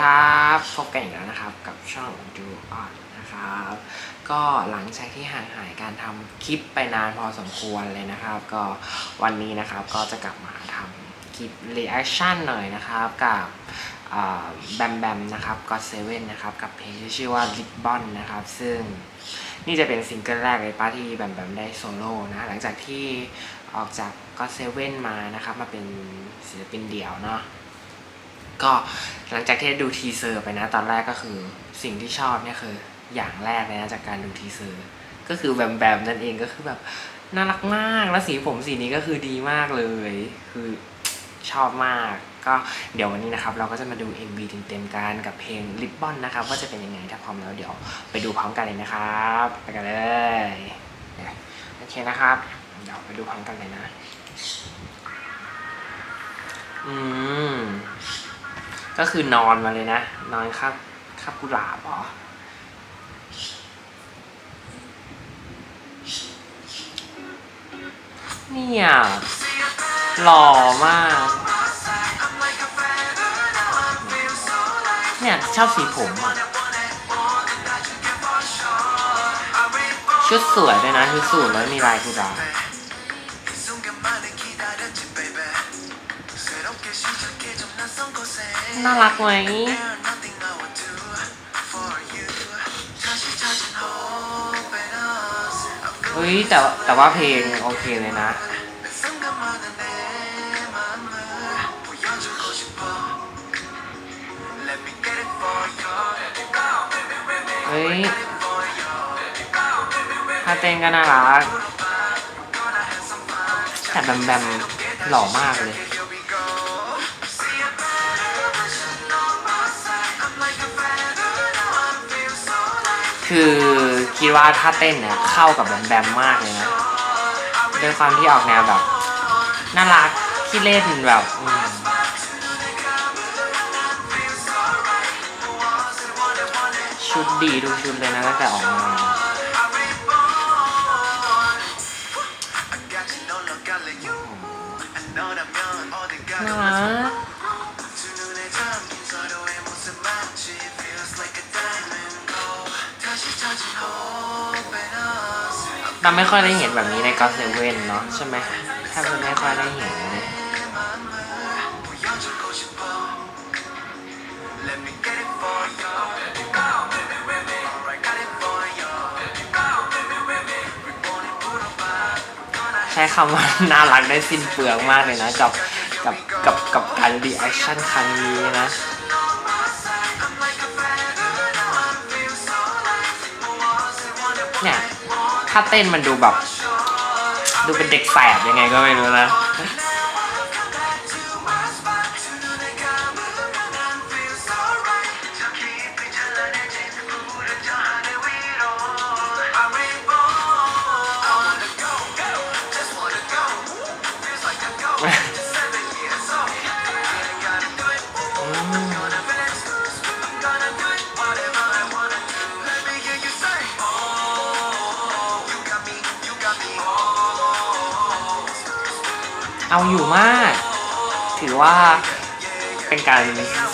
ครับพบกันอีกแล้วนะครับกับช่องดูออนนะครับ ก็หลังจากที่ห่างหายการทำคลิปไปนานพอสมควรเลยนะครับ ก็วันนี้นะครับก็จะกลับมาทำคลิปรีแอคชั่นหน่อยนะครับกับแบมแบมนะครับก็เซเว่นนะครับกับเพลงที่ชื่อว่า Ribbon นะครับ ซึ่งนี่จะเป็นซิงเกิลแรกเลยป้าที่แบมแบมได้โซโล่นะหลังจากที่ออกจากก็เซเว่นมานะครับมาเป็นศิลปินเดี่ยวเนาะ ก็หลังจากที่ดูทีเซอร์ไปนะ ตอนแรกก็คือสิ่งที่ชอบเนี่ยคืออย่างแรกเลยนะจากการดูทีเซอร์ก็คือแบมแบมนั่นเองก็คือแบบน่ารักมากแล้วสีผมสีนี้ก็คือดีมากเลย คือชอบมาก ก็เดี๋ยววันนี้นะครับ เราก็จะมาดู MV เต็มๆกันกับเพลง Ribbon นะครับว่าจะเป็นยังไงถ้าพร้อมแล้วเดี๋ยวไปดูพร้อมกันเลยนะครับไปกันเลยโอเคนะครับ เดี๋ยวไปดูพร้อมกันเลยนะ อืม ก็คือนอนมาเลยนะ นอนครับครับกุหลาบเหรอเนี่ยหล่อมาก เนี่ยชอบสีผมอะ ชุดสวยด้วยนะ ชุดสูทแล้วมีลายกุหลาบ น่ารักไหมเฮ้ยแต่แต่ว่าเพลงโอเคเลยนะ เฮ้ยถ้าเต้นก็น่ารักแต่แบมแบมหล่อมากเลย คือคิดว่าถ้าเต้นเนี่ยเข้ากับแบมแบมมากเลยนะด้วยความที่ออกแนวแบบน่ารักที่เล่นแบบชุดดีทุกชุดเลยนะตั้งแต่ออกมาน่ารัก เราไม่ค่อยได้เห็นแบบนี้ในก็เซเว่นเนาะใช่ไหมแทบจะไม่ค่อยได้เห็นเลยใช้คำว่าน่ารักได้สิ้นเปลืองมากเลยนะ กับกับกับกับการรีแอคชั่นครั้งนี้นะ ถ้าเต้นมันดูแบบ ดูเป็นเด็กแสบยังไงก็ไม่รู้นะ เอาอยู่มาก ถือว่าเป็นการ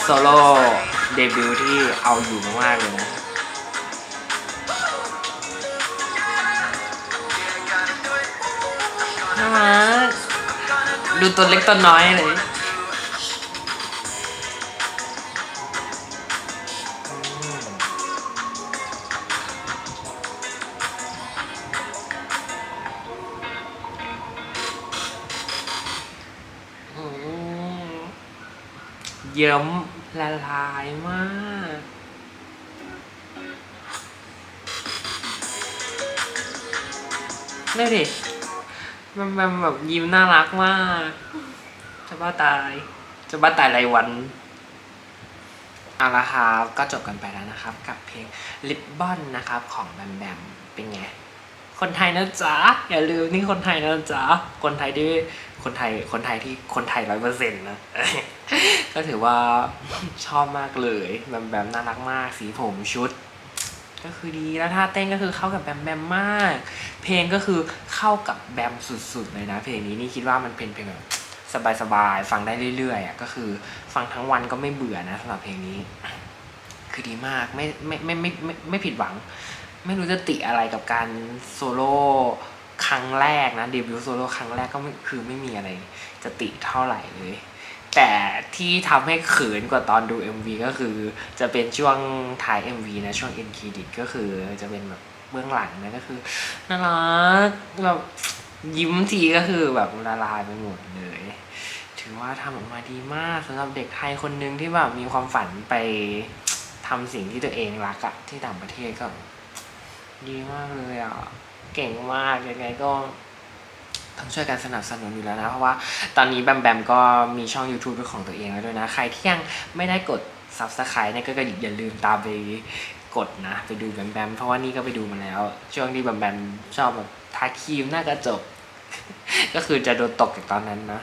โซโล่เดบิวต์ที่เอาอยู่มากๆเลยนะน่ารักดูตัวเล็กตัวน้อยเลย เยิ้มละลายมาก นี่ดิมันมันแบบยิ้มน่ารักมาก จะบ้าตาย จะบ้าตายรายวันเอาละครับก็จบกันไปแล้วนะครับ กับเพลงลิปบอนนะครับของแบมแบมเป็นไง คนไทยนะจ๊ะ อย่าลืมนี่คนไทยนะจ๊ะ คนไทยที่คนไทยคนไทยที่คนไทยร้อยเปอร์เซ็นต์นะ ก็ถือว่าชอบมากเลยแบมแบมน่ารักมาก สีผมชุด ก็คือดีแล้วท่าเต้นก็คือเข้ากับแบมแบมมาก เพลงก็คือเข้ากับแบมสุดๆเลยนะ เพลงนี้นี่คิดว่ามันเป็นเพลงแบบสบายๆฟังได้เรื่อยๆอะก็คือฟังทั้งวันก็ไม่เบื่อนะสำหรับเพลงนี้ คือดีมากไม่ไม่ไม่ไม่ไม่ไม่ผิดหวัง ไม่รู้จะติอะไรกับการโซโล่ครั้งแรกนะเดบิวต์โซโล่ครั้งแรกก็คือไม่มีอะไรจะติเท่าไหร่เลย แต่ที่ทำให้เขินกว่าตอนดู MV ก็คือจะเป็นช่วงท้าย MV นะช่วง end credit ก็คือจะเป็นแบบเบื้องหลังนะก็คือน่ารักแบบยิ้มทีก็คือแบบละลายไปหมดเลย ถือว่าทำออกมาดีมากสำหรับเด็กไทยคนหนึ่งที่แบบมีความฝันไปทำสิ่งที่ตัวเองรักอะที่ต่างประเทศก็ ดีมากเลยอะเก่งมากยังไงก็ ต้องช่วยกันสนับสนุนอยู่แล้วนะ เพราะว่าตอนนี้แบมแบมก็มีช่อง YouTube เป็นของตัวเองแล้วด้วยนะ ใครที่ยังไม่ได้กด Subscribe เนี่ยก็อย่าลืมตามไปกดนะ ไปดูแบมแบมเพราะว่านี่ก็ไปดูมาแล้ว ช่วงที่แบมแบมชอบแบบทาครีมหน้ากระจก ก็คือจะโดนตกจากตอนนั้นนะ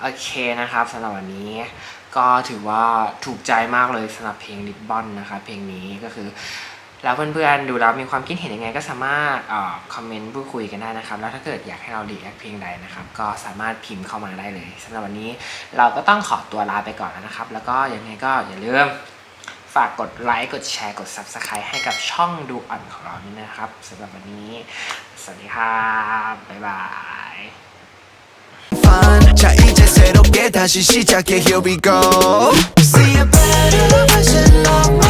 โอเคนะครับสำหรับวันนี้ก็ถือว่าถูกใจมากเลยสำหรับเพลง Ribbon นะคะเพลงนี้ก็คือ แล้วเพื่อนๆดูแล้วมีความคิดเห็นยังไงก็สามารถเอ่อคอมเมนต์พูดคุยกันได้นะครับ แล้วถ้าเกิดอยากให้เราดีแอคเพลงใดนะครับ ก็สามารถพิมพ์เข้ามาได้เลยสำหรับวันนี้เราก็ต้องขอตัวลาไปก่อนแล้วนะครับ แล้วก็ยังไงก็อย่าลืมฝากกดไลค์กดแชร์กด Subscribe ให้กับช่องดูอ่อนของเรานี่นะครับสำหรับวันนี้ สวัสดีครับบ๊ายบาย fun 자 이제 새롭게 다시 시작해 here we go See a better version of myself